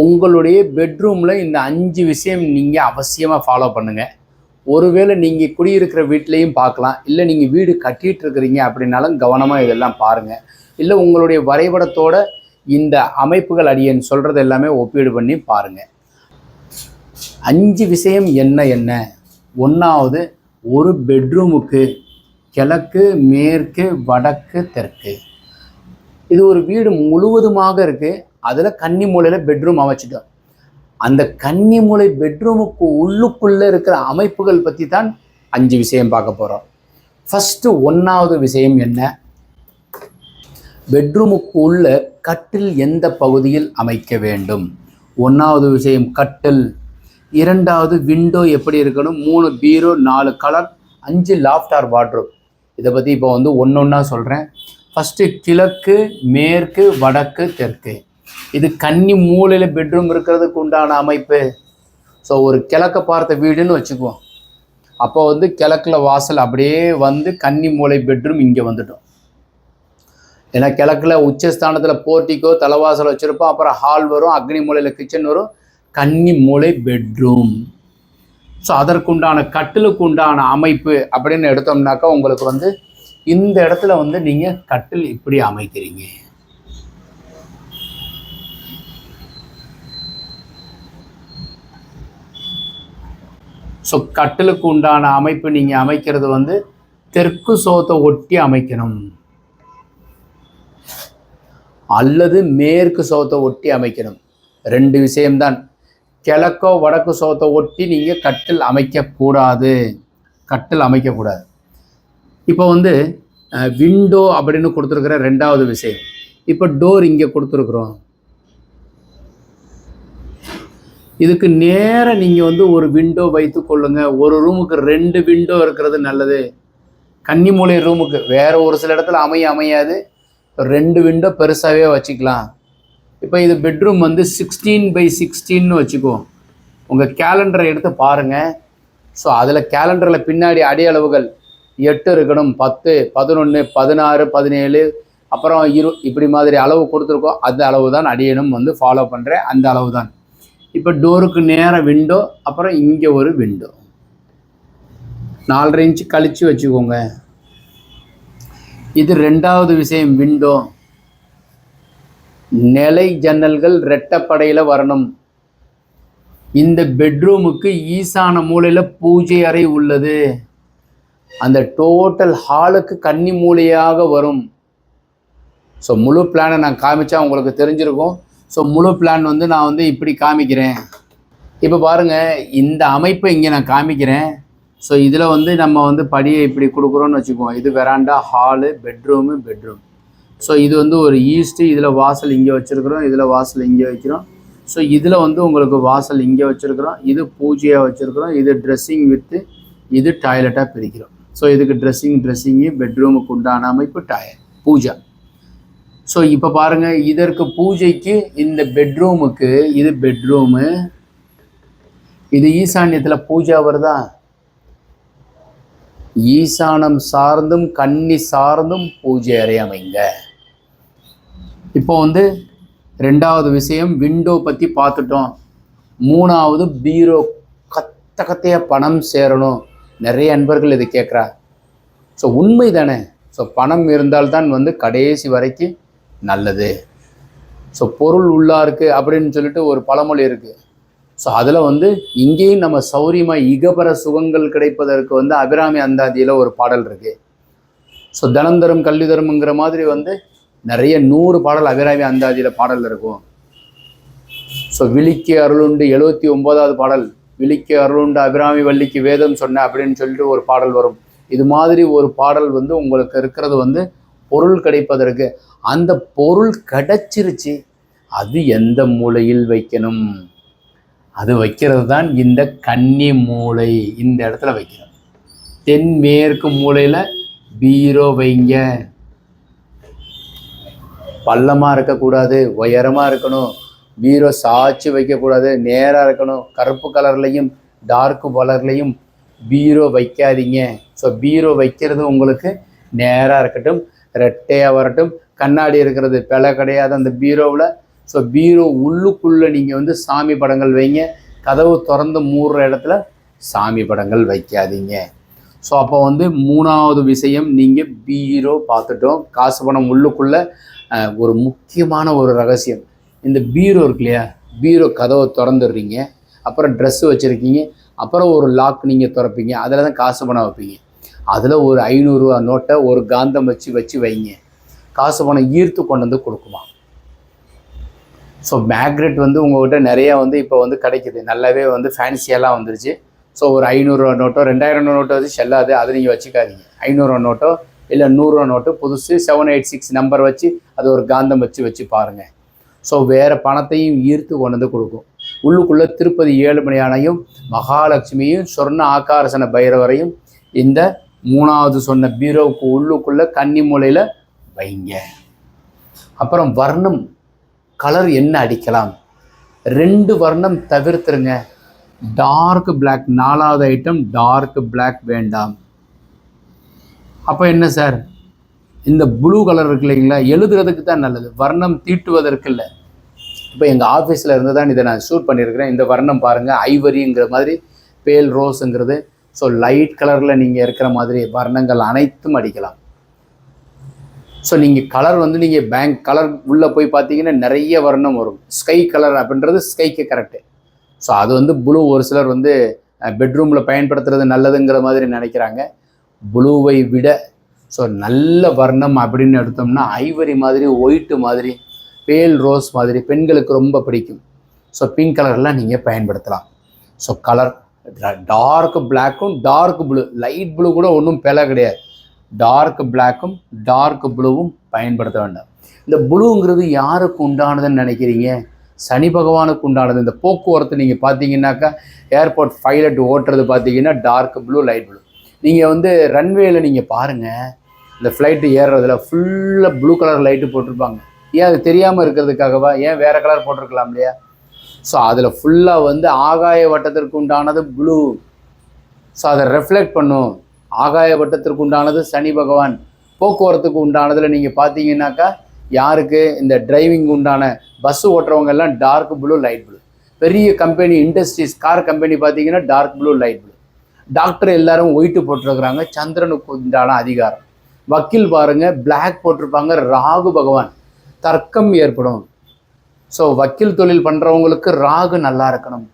உங்களுடைய பெட்ரூமில் இந்த அஞ்சு விஷயம் நீங்கள் அவசியமாக ஃபாலோ பண்ணுங்கள் ஒருவேளை நீங்கள் குடியிருக்கிற வீட்லேயும் பார்க்கலாம். இல்லை நீங்கள் வீடு கட்டிகிட்டு இருக்கிறீங்க அப்படின்னாலும் கவனமாக இதெல்லாம் பாருங்கள் இல்லை உங்களுடைய வரைபடத்தோட இந்த அமைப்புகள் அடியேன் சொல்கிறது எல்லாமே ஒப்பீடு பண்ணி பாருங்கள் அஞ்சு விஷயம் என்ன என்ன? ஒன்றாவது ஒரு பெட்ரூமுக்கு கிழக்கு மேற்கு வடக்கு தெற்கு. இது ஒரு வீடு முழுவதுமாக இருக்குது அதில் கன்னி மூலையில் பெட்ரூம் அமைச்சிட்டோம் அந்த கன்னி மூலை பெட்ரூமுக்கு உள்ளுக்குள்ளே இருக்கிற அமைப்புகள் பற்றி தான் அஞ்சு விஷயம் பார்க்க போகிறோம் ஃபஸ்ட்டு ஒன்றாவது விஷயம் என்ன? பெட்ரூமுக்கு உள்ள கட்டில் எந்த பகுதியில் அமைக்க வேண்டும்? ஒன்றாவது விஷயம் கட்டில். இரண்டாவது விண்டோ எப்படி இருக்கணும்? மூணு பீரோ நாலு கலர் அஞ்சு லாஃப்டார் வார்ட்ரோப் இதை பற்றி இப்போ வந்து ஒன்று ஒன்றா சொல்கிறேன் ஃபஸ்ட்டு கிழக்கு மேற்கு வடக்கு தெற்கு. இது கன்னி மூலையில் பெட்ரூம் இருக்கிறதுக்கு உண்டான அமைப்பு. ஸோ ஒரு கிழக்க பார்த்த வீடுன்னு வச்சுக்குவோம். அப்போ வந்து கிழக்கில் வாசல் அப்படியே வந்து கன்னி மூலை பெட்ரூம் இங்கே வந்துட்டோம் ஏன்னா கிழக்கில் உச்சஸ்தானத்தில் போர்ட்டிக்கோ தலைவாசல் வச்சுருப்போம். அப்புறம் ஹால் வரும் அக்னி மூலையில் கிச்சன் வரும். கன்னி மூலை பெட்ரூம் ஸோ அதற்குண்டான கட்டிலுக்கு உண்டான அமைப்பு அப்படின்னு எடுத்தோம்னாக்கா உங்களுக்கு வந்து இந்த இடத்துல வந்து நீங்கள் கட்டில் இப்படி அமைக்கிறீங்க. ஸோ கட்டிலுக்கு உண்டான அமைப்பு நீங்கள் அமைக்கிறது வந்து தெற்கு சோத்தை ஒட்டி அமைக்கணும். அல்லது மேற்கு சோத்தை ஒட்டி அமைக்கணும். ரெண்டு விஷயம்தான். கிழக்கோ வடக்கு சோத்தை ஒட்டி நீங்கள் கட்டில் அமைக்கக்கூடாது. கட்டில் அமைக்கக்கூடாது. இப்போ வந்து விண்டோ அப்படின்னு கொடுத்துருக்குற ரெண்டாவது விஷயம். இப்போ டோர் இங்கே கொடுத்துருக்குறோம். இதுக்கு நேராக நீங்கள் வந்து ஒரு விண்டோ வைத்து கொள்ளுங்க. ஒரு ரூமுக்கு ரெண்டு விண்டோ இருக்கிறது நல்லது. கன்னிமூலை ரூமுக்கு வேறு ஒரு சில இடத்துல அமைய அமையாது. ரெண்டு விண்டோ பெருசாகவே வச்சுக்கலாம். இப்போ இது பெட்ரூம் வந்து சிக்ஸ்டீன் பை சிக்ஸ்டீன்னு வச்சுக்கோ. உங்கள் கேலண்டரை எடுத்து பாருங்கள் ஸோ அதில் கேலண்டரில் பின்னாடி அடையளவுகள் எட்டு இருக்கணும். பத்து பதினொன்று பதினாறு பதினேழு அப்புறம் இரு இப்படி மாதிரி அளவு கொடுத்துருக்கோம். அந்த அளவு தான் அடியனும் வந்து ஃபாலோ பண்ணுறேன் அந்த அளவு தான் இப்போ டோருக்கு நேராக விண்டோ அப்புறம் இங்கே ஒரு விண்டோ நாலரை இன்ச்சு கழித்து வச்சுக்கோங்க. இது ரெண்டாவது விஷயம் விண்டோ நிலை ஜன்னல்கள் ரெட்டப்படையில் வரணும். இந்த பெட்ரூமுக்கு ஈசான மூலையில் பூஜை அறை உள்ளது. அந்த டோட்டல் ஹாலுக்கு கன்னி மூலையாக வரும். ஸோ முழு பிளானை நான் காமிச்சா உங்களுக்கு தெரிஞ்சிருக்கும். ஸோ முழு பிளான் வந்து நான் வந்து இப்படி காமிக்கிறேன். இப்போ பாருங்கள் இந்த அமைப்பை இங்கே நான் காமிக்கிறேன். ஸோ இதில் வந்து நம்ம வந்து படியை இப்படி கொடுக்குறோன்னு வச்சுக்குவோம் இது veranda hall bedroom bedroom so இது வந்து ஒரு ஈஸ்ட்டு இதில் வாசல் இங்கே வச்சுருக்குறோம் இதில் வாசல் இங்கே வைக்கிறோம். ஸோ இதில் வந்து உங்களுக்கு வாசல் இங்கே வச்சுருக்குறோம் இது பூஜையாக வச்சுருக்குறோம் இது ட்ரெஸ்ஸிங் வித்து இது டாய்லெட்டாக பிரிக்கிறோம். ஸோ இதுக்கு ட்ரெஸ்ஸிங் ட்ரெஸ்ஸிங்கு பெட்ரூமுக்கு உண்டான அமைப்பு டாய் பூஜா. ஸோ இப்போ பாருங்கள் இதற்கு பூஜைக்கு இந்த பெட்ரூமுக்கு இது பெட்ரூமு இது ஈசான்யத்தில் பூஜா வருதா ஈசானம் சார்ந்தும் கன்னி சார்ந்தும் பூஜை அறை அமைங்க இப்போ வந்து ரெண்டாவது விஷயம் விண்டோ பற்றி பார்த்துட்டோம். மூணாவது பீரோ கத்த கத்தையாக பணம் சேரணும். நிறைய அன்பர்கள் இதை கேட்குறா ஸோ உண்மை தானே ஸோ பணம் இருந்தால்தான் வந்து கடைசி வரைக்கும் நல்லது. ஸோ பொருள் உள்ளாருக்கு அப்படின்னு சொல்லிட்டு ஒரு பழமொழி இருக்குது ஸோ அதில் வந்து இங்கேயும் நம்ம சௌரியமாக இகபர சுகங்கள் கிடைப்பதற்கு வந்து அபிராமி அந்தாதியில் ஒரு பாடல் இருக்குது ஸோ தனம் தரும் கல்வி தரும்ங்கிற மாதிரி வந்து நிறைய நூறு பாடல் அபிராமி அந்தாதியில் பாடல் இருக்கும். ஸோ விழிக்கு அருளுண்டு எழுபத்தி ஒம்போதாவது பாடல். விழிக்கு அருளுண்டு அபிராமி வள்ளிக்கு வேதம் சொன்ன அப்படின்னு சொல்லிட்டு ஒரு பாடல் வரும். இது மாதிரி ஒரு பாடல் வந்து உங்களுக்கு இருக்கிறது வந்து பொருள் கிடைப்பதற்கு. அந்த பொருள் கிடைச்சிருச்சு. அது எந்த மூலையில் வைக்கணும்? அது வைக்கிறது தான் இந்த கன்னி மூலை. இந்த இடத்துல வைக்கணும். தென்மேற்கு மூலையில் பீரோ வைங்க. பள்ளமாக இருக்கக்கூடாது உயரமாக இருக்கணும். பீரோ சாய்ச்சி வைக்கக்கூடாது நேராக இருக்கணும். கருப்பு கலர்லையும் டார்க் கலர்லையும் பீரோ வைக்காதீங்க. ஸோ பீரோ வைக்கிறது உங்களுக்கு நேராக இருக்கட்டும். ரெட்டையாக வரட்டும் கண்ணாடி இருக்கிறது பிழை கிடையாது அந்த பீரோவில். ஸோ பீரோ உள்ளுக்குள்ளே நீங்கள் வந்து சாமி படங்கள் வைங்க. கதவு திறந்து மூடுற இடத்துல சாமி படங்கள் வைக்காதீங்க. ஸோ அப்போ வந்து மூணாவது விஷயம் நீங்கள் பீரோ பார்த்துட்டோம். காசு பணம் உள்ளுக்குள்ளே ஒரு முக்கியமான ஒரு ரகசியம். இந்த பீரோ இருக்கு இல்லையா? பீரோ கதவை திறந்துடுறீங்க. அப்புறம் ட்ரெஸ்ஸு வச்சுருக்கீங்க. அப்புறம் ஒரு லாக் நீங்கள் திறப்பீங்க. அதில் தான் காசு பணம் வைப்பீங்க. அதில் ஒரு ஐநூறுரூவா நோட்டை ஒரு காந்தம் வச்சு வச்சு வைங்க. காசு பணம் ஈர்த்து கொண்டு வந்து கொடுக்குமா? ஸோ மேக்னெட் வந்து உங்கள்கிட்ட நிறையா வந்து இப்போ வந்து கிடைக்குது. நல்லாவே வந்து ஃபேன்சியெல்லாம் வந்துருச்சு. ஸோ ஒரு ஐநூறுரூவா நோட்டோ ரெண்டாயிரம் நோட்டோ வந்து செல்லாது. அதை நீங்கள் வச்சுக்காதீங்க. ஐநூறுரூவா நோட்டோ இல்லை நூறுரூவா நோட்டு புதுசு செவன் எயிட் சிக்ஸ் நம்பர் வச்சு அது ஒரு காந்தம் வச்சு வச்சு பாருங்கள் ஸோ வேறு பணத்தையும் ஈர்த்து கொண்டு வந்து கொடுக்கும். உள்ளுக்குள்ளே திருப்பதி ஏழுமலையானையும் மகாலட்சுமியும் சொர்ண ஆகாரசன பைரவரையும் இந்த மூணாவது சொன்ன பீரோவுக்கு உள்ளுக்குள்ளே கன்னி மூலையில் வைங்க. அப்புறம் வர்ணம் கலர் என்ன அடிக்கலாம்? ரெண்டு வர்ணம் தவிர்த்துருங்க. டார்க் பிளாக் நாலாவது ஐட்டம் டார்க் பிளாக் வேண்டாம். அப்போ என்ன சார் இந்த ப்ளூ கலர் இருக்கு இல்லைங்களா? எழுதுறதுக்கு தான் நல்லது. வர்ணம் தீட்டுவதற்கு இல்லை. இப்போ எங்கள் ஆஃபீஸில் இருந்து தான் இதை நான் ஷூட் பண்ணியிருக்கிறேன். இந்த வர்ணம் பாருங்கள் ஐவரிங்கிற மாதிரி பேல் ரோஸுங்கிறது ஸோ லைட் கலரில் நீங்கள் இருக்கிற மாதிரி வர்ணங்கள் அனைத்தும் அடிக்கலாம். ஸோ நீங்கள் கலர் வந்து நீங்கள் பேங்க் கலர் உள்ளே போய் பார்த்தீங்கன்னா நிறைய வர்ணம் வரும். ஸ்கை கலர் அப்படின்றது ஸ்கைக்கு கரெக்டு ஸோ அது வந்து ப்ளூ ஒரு சிலர் வந்து பெட்ரூமில் பயன்படுத்துறது நல்லதுங்கிற மாதிரி நினைக்கிறாங்க. ப்ளூவை விட ஸோ நல்ல வர்ணம் அப்படின்னு எடுத்தோம்னா ஐவரி மாதிரி ஒயிட்டு மாதிரி பேல் ரோஸ் மாதிரி பெண்களுக்கு ரொம்ப பிடிக்கும். ஸோ பிங்க் கலர்லாம் நீங்கள் பயன்படுத்தலாம். ஸோ கலர் டார்க் பிளாக்கும் டார்க் ப்ளூ லைட் ப்ளூ கூட ஒன்றும் பிழை கிடையாது. டார்க் பிளாக்கும் டார்க் ப்ளூவும் பயன்படுத்த வேண்டாம். இந்த ப்ளூங்கிறது யாருக்கு உண்டானதுன்னு நினைக்கிறீங்க? சனி பகவானுக்கு உண்டானது. இந்த போக்குவரத்து நீங்கள் பார்த்தீங்கன்னாக்கா ஏர்போர்ட் பைலட் ஓட்டுறது பார்த்தீங்கன்னா டார்க் ப்ளூ லைட் ப்ளூ நீங்கள் வந்து ரன்வேயில் நீங்கள் பாருங்கள் இந்த ஃப்ளைட்டு ஏறுறதுல ஃபுல்லாக ப்ளூ கலர் லைட்டு போட்டிருப்பாங்க. ஏன் அது தெரியாமல் இருக்கிறதுக்காகவா? ஏன் வேறு கலர் போட்டிருக்கலாம் இல்லையா? ஸோ அதில் ஃபுல்லாக வந்து ஆகாய வட்டத்திற்கு உண்டானது ப்ளூ ஸோ அதை ரெஃப்ளெக்ட் பண்ணும். ஆகாய வட்டத்திற்கு உண்டானது சனி பகவான். போக்குவரத்துக்கு உண்டானதில் நீங்கள் பார்த்தீங்கன்னாக்கா யாருக்கு? இந்த டிரைவிங் உண்டான பஸ் ஓட்டுறவங்க எல்லாம் டார்க் ப்ளூ லைட் ப்ளூ பெரிய கம்பெனி இண்டஸ்ட்ரீஸ் கார் கம்பெனி பார்த்தீங்கன்னா dark blue light blue doctor எல்லாரும் ஒயிட்டு போட்டிருக்கிறாங்க. சந்திரனுக்கு உண்டான அதிகாரம். வக்கீல் பாருங்க பிளாக் போட்டிருப்பாங்க ராகு பகவான். தர்க்கம் ஏற்படும். ஸோ வக்கீல் தொழில் பண்ணுறவங்களுக்கு ராகு நல்லா இருக்கணும்.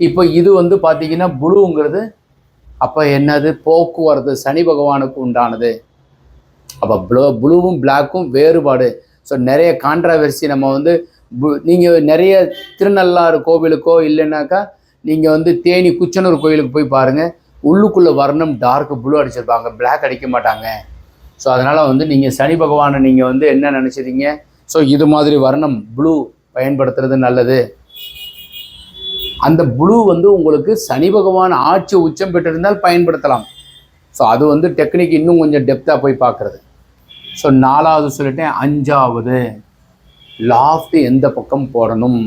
இப்போ இது வந்து பார்த்தீங்கன்னா ப்ளூங்கிறது அப்போ என்னது? போக்குவரத்து சனி பகவானுக்கு உண்டானது. அப்போ ப்ளூ ப்ளூவும் பிளாக்கும் வேறுபாடு. ஸோ நிறைய கான்ட்ராவர்சி நம்ம வந்து நீங்கள் நிறைய திருநள்ளாறு கோவிலுக்கோ இல்லைன்னாக்கா நீங்கள் வந்து தேனி குச்சனூர் கோயிலுக்கு போய் பாருங்கள் உள்ளுக்குள்ளே வர்ணம் டார்க் ப்ளூ அடிச்சிருப்பாங்க. பிளாக் அடிக்க மாட்டாங்க. ஸோ அதனால் வந்து நீங்கள் சனி பகவானை நீங்கள் வந்து என்ன நினச்சிருங்க ஸோ இது மாதிரி வர்ணம் ப்ளூ பயன்படுத்துறது நல்லது. அந்த ப்ளூ வந்து உங்களுக்கு சனி பகவான் ஆட்சி உச்சம் பெற்றிருந்தால் பயன்படுத்தலாம். ஸோ அது வந்து டெக்னிக் இன்னும் கொஞ்சம் டெப்த்தாக போய் பார்க்குறது. ஸோ நாலாவது சொல்லிட்டேன் அஞ்சாவது. லாஃப்ட் எந்த பக்கம் போடணும்?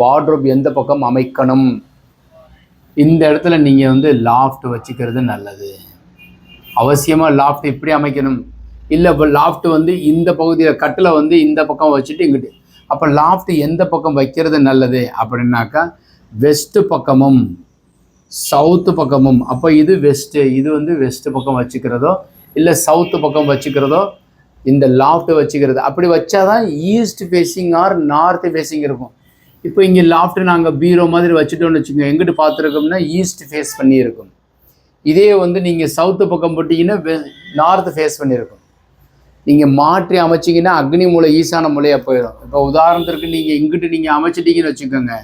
வார்ட்ரோப் எந்த பக்கம் அமைக்கணும்? இந்த இடத்துல நீங்கள் வந்து லாஃப்ட் வச்சுக்கிறது நல்லது. அவசியமாக லாஃப்ட் இப்படி அமைக்கணும்? இல்லை இப்போ லாஃப்ட் வந்து இந்த பகுதியில் கட்டில் வந்து இந்த பக்கம் வச்சுட்டு இங்கிட்டு அப்போ லாஃப்ட் எந்த பக்கம் வைக்கிறது நல்லது அப்படின்னாக்கா வெஸ்ட்டு பக்கமும் சவுத்து பக்கமும். அப்போ இது வெஸ்ட்டு இது வந்து வெஸ்ட்டு பக்கம் வச்சுக்கிறதோ இல்லை சவுத்து பக்கம் வச்சுக்கிறதோ இந்த லாஃப்ட் வச்சுக்கிறது. அப்படி வச்சாதான் east facing or north facing இருக்கும். இப்போ இங்கே லாஃப்ட் நாங்கள் பீரோ மாதிரி வச்சுட்டோம்னு வச்சுக்கோங்க எங்கிட்டு பார்த்துருக்கோம்னா ஈஸ்ட் ஃபேஸ் பண்ணியிருக்கும். இதே வந்து நீங்கள் சவுத்து பக்கம் போட்டிங்கன்னா நார்த் ஃபேஸ் பண்ணியிருக்கும். நீங்கள் மாற்றி அமைச்சிங்கன்னா அக்னி மூலை ஈசான மூலையாக போயிடும். இப்போ உதாரணத்திற்கு நீங்கள் இங்கிட்டு நீங்கள் அமைச்சிட்டீங்கன்னு வச்சுக்கோங்க.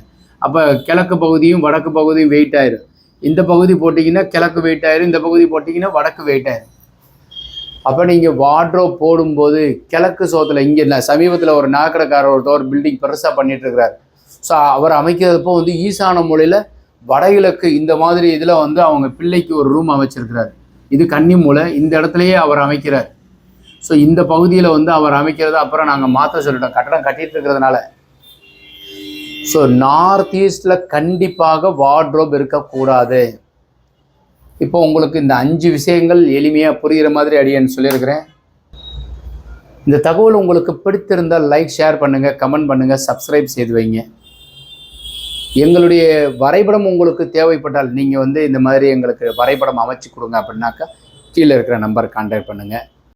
அப்போ கிழக்கு பகுதியும் வடக்கு பகுதியும் வெயிட் ஆயிரும். இந்த பகுதி போட்டிங்கன்னா கிழக்கு வெயிட் ஆயிரும். இந்த பகுதி போட்டிங்கன்னா வடக்கு வெயிட் ஆயிரும். அப்போ நீங்கள் வார்ட்ரோப் போடும்போது கிழக்கு சோத்தில் இங்கே இல்லை சமீபத்தில் ஒரு நாக்கடைக்காரர் ஒருத்தர் ஒரு பில்டிங் பெருசாக பண்ணிட்டு இருக்கிறார் ஸோ அவர் அமைக்கிறப்போ வந்து ஈசான மூலையில் வடகிழக்கு இந்த மாதிரி இதில் வந்து அவங்க பிள்ளைக்கு ஒரு ரூம் அமைச்சிருக்கிறார். இது கன்னி மூலை இந்த இடத்துலையே அவர் அமைக்கிறார். ஸோ இந்த பகுதியில் வந்து அவர் அமைக்கிறது அப்புறம் நாங்கள் மாற்ற சொல்லிட்டோம். கட்டடம் கட்டிட்டு இருக்கிறதுனால ஸோ நார்த் ஈஸ்டில் கண்டிப்பாக வார்ட்ரோப் இருக்கக்கூடாது. இப்போ உங்களுக்கு இந்த அஞ்சு விஷயங்கள் எளிமையாக புரிகிற மாதிரி அடியன்னு சொல்லியிருக்கிறேன். இந்த தகவல் உங்களுக்கு பிடித்திருந்தால் லைக் ஷேர் பண்ணுங்கள் கமெண்ட் பண்ணுங்கள் சப்ஸ்கிரைப் செய்து வைங்க. எங்களுடைய வரைபடம் உங்களுக்கு தேவைப்பட்டால் நீங்கள் வந்து இந்த மாதிரி எங்களுக்கு வரைபடம் அமைச்சு கொடுங்க அப்படின்னாக்கா கீழே இருக்கிற நம்பர் கான்டாக்ட் பண்ணுங்கள்